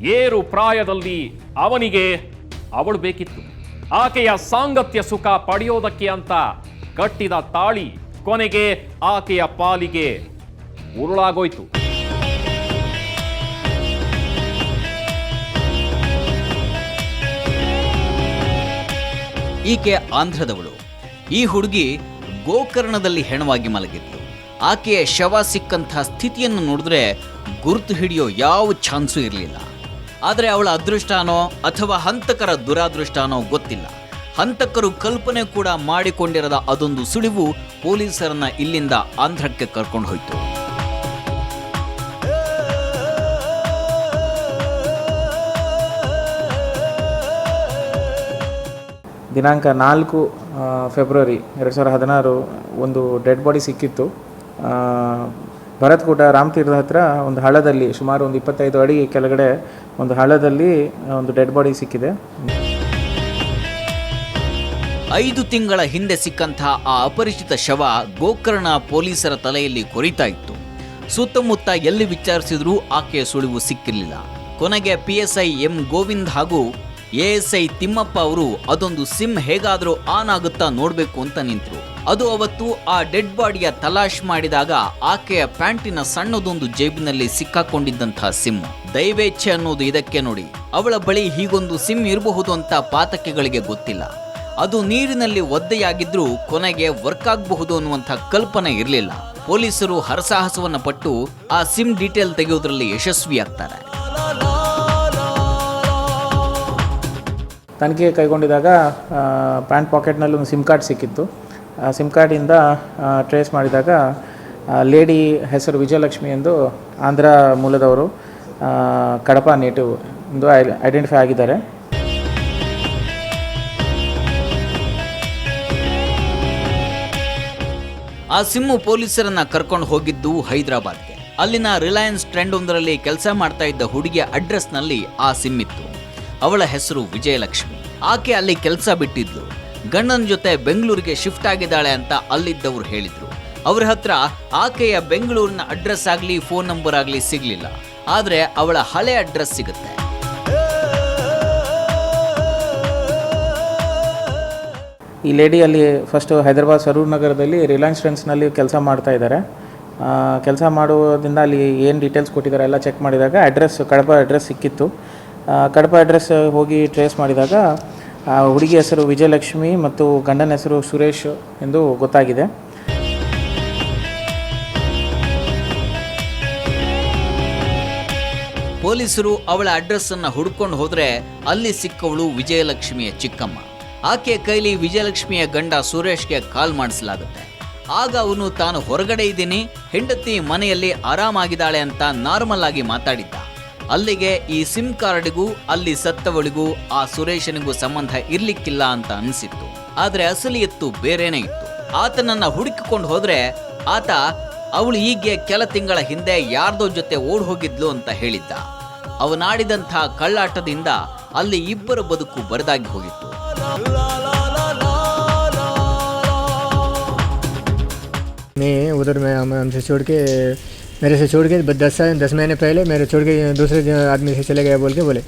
ಏರು ಪ್ರಾಯದಲ್ಲಿ ಅವನಿಗೆ ಅವಳು ಬೇಕಿತ್ತು. ಆಕೆಯ ಸಾಂಗತ್ಯ ಸುಖ ಪಡೆಯೋದಕ್ಕೆ ಅಂತ ಕಟ್ಟಿದ ತಾಳಿ ಕೊನೆಗೆ ಆಕೆಯ ಪಾಲಿಗೆ ಉರುಳಾಗೋಯ್ತು. ಈಕೆ ಆಂಧ್ರದವಳು. ಈ ಹುಡುಗಿ ಗೋಕರ್ಣದಲ್ಲಿ ಹೆಣವಾಗಿ ಮಲಗಿತ್ತು ಆಕೆಯ ಶವ ಸಿಕ್ಕಂಥ ಸ್ಥಿತಿಯನ್ನು ನೋಡಿದ್ರೆ ಗುರುತು ಹಿಡಿಯೋ ಯಾವ ಚಾನ್ಸು ಇರಲಿಲ್ಲ. ಆದರೆ ಅವಳ ಅದೃಷ್ಟನೋ ಅಥವಾ ಹಂತಕರ ದುರಾದೃಷ್ಟನೋ ಗೊತ್ತಿಲ್ಲ. ಹಂತಕರು ಕಲ್ಪನೆ ಕೂಡ ಮಾಡಿಕೊಂಡಿರದ ಅದೊಂದು ಸುಳಿವು ಪೊಲೀಸರನ್ನ ಇಲ್ಲಿಂದ ಆಂಧ್ರಕ್ಕೆ ಕರ್ಕೊಂಡು ಹೋಯಿತು. ದಿನಾಂಕ ನಾಲ್ಕು ಫೆಬ್ರವರಿ ಎರಡು ಸಾವಿರದ ಹದಿನಾರು ಒಂದು ಡೆಡ್ ಬಾಡಿ ಸಿಕ್ಕಿತ್ತು. ಭರತ್ಕೂಟ ರಾಮತೀರ್ಥ ಹತ್ರ ಒಂದು ಹಳ್ಳದಲ್ಲಿ ಸುಮಾರು ಒಂದು ಇಪ್ಪತ್ತೈದು ಅಡಿ ಕೆಳಗಡೆ ಒಂದು ಹಳ್ಳದಲ್ಲಿ ಒಂದು ಡೆಡ್ ಬಾಡಿ ಸಿಕ್ಕಿದೆ. ಐದು ತಿಂಗಳ ಹಿಂದೆ ಸಿಕ್ಕಂತಹ ಆ ಅಪರಿಚಿತ ಶವ ಗೋಕರ್ಣ ಪೊಲೀಸರ ತಲೆಯಲ್ಲಿ ಕೊರಿತಾ ಇತ್ತು. ಸುತ್ತಮುತ್ತ ಎಲ್ಲಿ ವಿಚಾರಿಸಿದ್ರೂ ಆಕೆಯ ಸುಳಿವು ಸಿಕ್ಕಿರಲಿಲ್ಲ. ಕೊನೆಗೆ ಪಿಎಸ್ಐ ಎಂ ಗೋವಿಂದ್ ಹಾಗೂ ಎಎಸ್ಐ ತಿಮ್ಮಪ್ಪ ಅವರು, ಅದೊಂದು ಸಿಮ್ ಹೇಗಾದರೂ ಆನ್ ಆಗುತ್ತಾ ನೋಡಬೇಕು ಅಂತ ನಿಂತರು. ಅದು ಅವತ್ತು ಆ ಡೆಡ್ ಬಾಡಿಯ ತಲಾಶ್ ಮಾಡಿದಾಗ ಆಕೆಯ ಪ್ಯಾಂಟಿನ ಸಣ್ಣದೊಂದು ಜೇಬಿನಲ್ಲಿ ಸಿಕ್ಕಾಕೊಂಡಿದ್ದಂತಹ ಸಿಮ್ ದೈವೇಚ್ಛೆ ಅನ್ನೋದು ಇದಕ್ಕೆ ನೋಡಿ. ಅವಳ ಬಳಿ ಹೀಗೊಂದು ಸಿಮ್ ಇರಬಹುದು ಅಂತ ಪಾತಕೆಗಳಿಗೆ ಗೊತ್ತಿಲ್ಲ. ಅದು ನೀರಿನಲ್ಲಿ ಒದ್ದೆಯಾಗಿದ್ರೂ ಕೊನೆಗೆ ವರ್ಕ್ ಆಗಬಹುದು ಅನ್ನುವಂಥ ಕಲ್ಪನೆ ಇರಲಿಲ್ಲ. ಪೊಲೀಸರು ಹರಸಾಹಸವನ್ನು ಪಟ್ಟು ಆ ಸಿಮ್ ಡೀಟೇಲ್ ತೆಗೆಯೋದ್ರಲ್ಲಿ ಯಶಸ್ವಿಯಾಗ್ತಾರೆ. ತನಿಖೆ ಕೈಗೊಂಡಿದಾಗ ಪ್ಯಾಂಟ್ ಪಾಕೆಟ್ನಲ್ಲಿ ಒಂದು ಸಿಮ್ ಕಾರ್ಡ್ ಸಿಕ್ಕಿತ್ತು. ಆ ಸಿಮ್ ಕಾರ್ಡಿಂದ ಟ್ರೇಸ್ ಮಾಡಿದಾಗ ಲೇಡಿ ಹೆಸರು ವಿಜಯಲಕ್ಷ್ಮಿ ಎಂದು ಆಂಧ್ರ ಮೂಲದವರು ಕಡಪ ನೇಟಿವ್ ಎಂದು ಐಡೆಂಟಿಫೈ ಆಗಿದ್ದಾರೆ. ಆ ಸಿಮ್ಮು ಪೊಲೀಸರನ್ನ ಕರ್ಕೊಂಡು ಹೋಗಿದ್ದು ಹೈದರಾಬಾದ್ಗೆ. ಅಲ್ಲಿನ ರಿಲಯನ್ಸ್ ಟ್ರೆಂಡ್ ಒಂದರಲ್ಲಿ ಕೆಲಸ ಮಾಡ್ತಾ ಇದ್ದ ಹುಡುಗಿಯ ಅಡ್ರೆಸ್ನಲ್ಲಿ ಆ ಸಿಮ್ ಇತ್ತು. ಅವಳ ಹೆಸರು ವಿಜಯಲಕ್ಷ್ಮಿ. ಆಕೆ ಅಲ್ಲಿ ಕೆಲಸ ಬಿಟ್ಟಿದ್ಲು. ಗಂಡನ ಜೊತೆ ಬೆಂಗಳೂರಿಗೆ ಶಿಫ್ಟ್ ಆಗಿದ್ದಾಳೆ ಅಂತ ಅಲ್ಲಿದ್ದವರು ಹೇಳಿದ್ರು. ಅವ್ರ ಹತ್ರ ಆಕೆಯ ಬೆಂಗಳೂರಿನ ಅಡ್ರೆಸ್ ಆಗಲಿ, ಫೋನ್ ನಂಬರ್ ಆಗಲಿ ಸಿಗಲಿಲ್ಲ. ಆದ್ರೆ ಅವಳ ಹಳೆ ಅಡ್ರೆಸ್ ಸಿಗುತ್ತೆ. ಈ ಲೇಡಿ ಅಲ್ಲಿ ಫಸ್ಟು ಹೈದರಾಬಾದ್ ಸರೂರ್ ನಗರದಲ್ಲಿ ರಿಲಯನ್ಸ್ ಟ್ರೆಂಡ್ಸ್ನಲ್ಲಿ ಕೆಲಸ ಮಾಡ್ತಾ ಇದ್ದಾರೆ. ಕೆಲಸ ಮಾಡೋದ್ರಿಂದ ಅಲ್ಲಿ ಏನು ಡೀಟೇಲ್ಸ್ ಕೊಟ್ಟಿದ್ದಾರೆ ಎಲ್ಲ ಚೆಕ್ ಮಾಡಿದಾಗ ಅಡ್ರೆಸ್ ಕಡಪ ಅಡ್ರೆಸ್ ಸಿಕ್ಕಿತ್ತು. ಕಡಪ ಅಡ್ರೆಸ್ ಹೋಗಿ ಟ್ರೇಸ್ ಮಾಡಿದಾಗ, ಆ, ಹುಡುಗಿ ಹೆಸರು ವಿಜಯಲಕ್ಷ್ಮಿ ಮತ್ತು ಗಂಡನ ಹೆಸರು ಸುರೇಶ್ ಎಂದು ಗೊತ್ತಾಗಿದೆ. ಪೊಲೀಸರು ಅವಳ ಅಡ್ರೆಸ್ ಅನ್ನ ಹುಡ್ಕೊಂಡು ಹೋದ್ರೆ ಅಲ್ಲಿ ಸಿಕ್ಕವಳು ವಿಜಯಲಕ್ಷ್ಮಿಯ ಚಿಕ್ಕಮ್ಮ. ಆಕೆ ಕೈಲಿ ವಿಜಯಲಕ್ಷ್ಮಿಯ ಗಂಡ ಸುರೇಶ್ಗೆ ಕಾಲ್ ಮಾಡಿಸಲಾಗುತ್ತೆ. ಆಗ ಅವನು ತಾನು ಹೊರಗಡೆ ಇದ್ದೀನಿ, ಹೆಂಡತಿ ಮನೆಯಲ್ಲಿ ಆರಾಮಾಗಿದ್ದಾಳೆ ಅಂತ ನಾರ್ಮಲ್ ಆಗಿ ಮಾತಾಡಿದ್ದ. ಅಲ್ಲಿಗೆ ಈ ಸಿಮ್ ಕಾರ್ಡ್ಗೂ ಅಲ್ಲಿ ಸತ್ತವಳಿಗೂ ಆ ಸುರೇಶನಿಗೂ ಸಂಬಂಧ ಇರ್ಲಿಕ್ಕಿಲ್ಲ ಅಂತ ಅನಿಸಿತ್ತು ಆದ್ರೆ ಅಸಲಿಯತ್ತು ಬೇರೆನೇ ಇತ್ತು ಆತನನ್ನ ಹುಡುಕಿಕೊಂಡು ಹೋದ್ರೆ ಆತ ಅವಳು ಹೀಗೆ ಕೆಲ ತಿಂಗಳ ಹಿಂದೆ ಯಾರ್ದೋ ಜೊತೆ ಓಡ್ ಹೋಗಿದ್ಲು ಅಂತ ಹೇಳಿದ್ದ ಅವನಾಡಿದಂಥ ಕಳ್ಳಾಟದಿಂದ ಅಲ್ಲಿ ಇಬ್ಬರ ಬದುಕು ಬರದಾಗಿ ಹೋಗಿತ್ತು मैं उधर मैं हम हमसे छोड़ के मेरे से छोड़ के दस दस महीने पहले मेरे छोड़ के दूसरे आदमी से चले गए, बोल के बोले।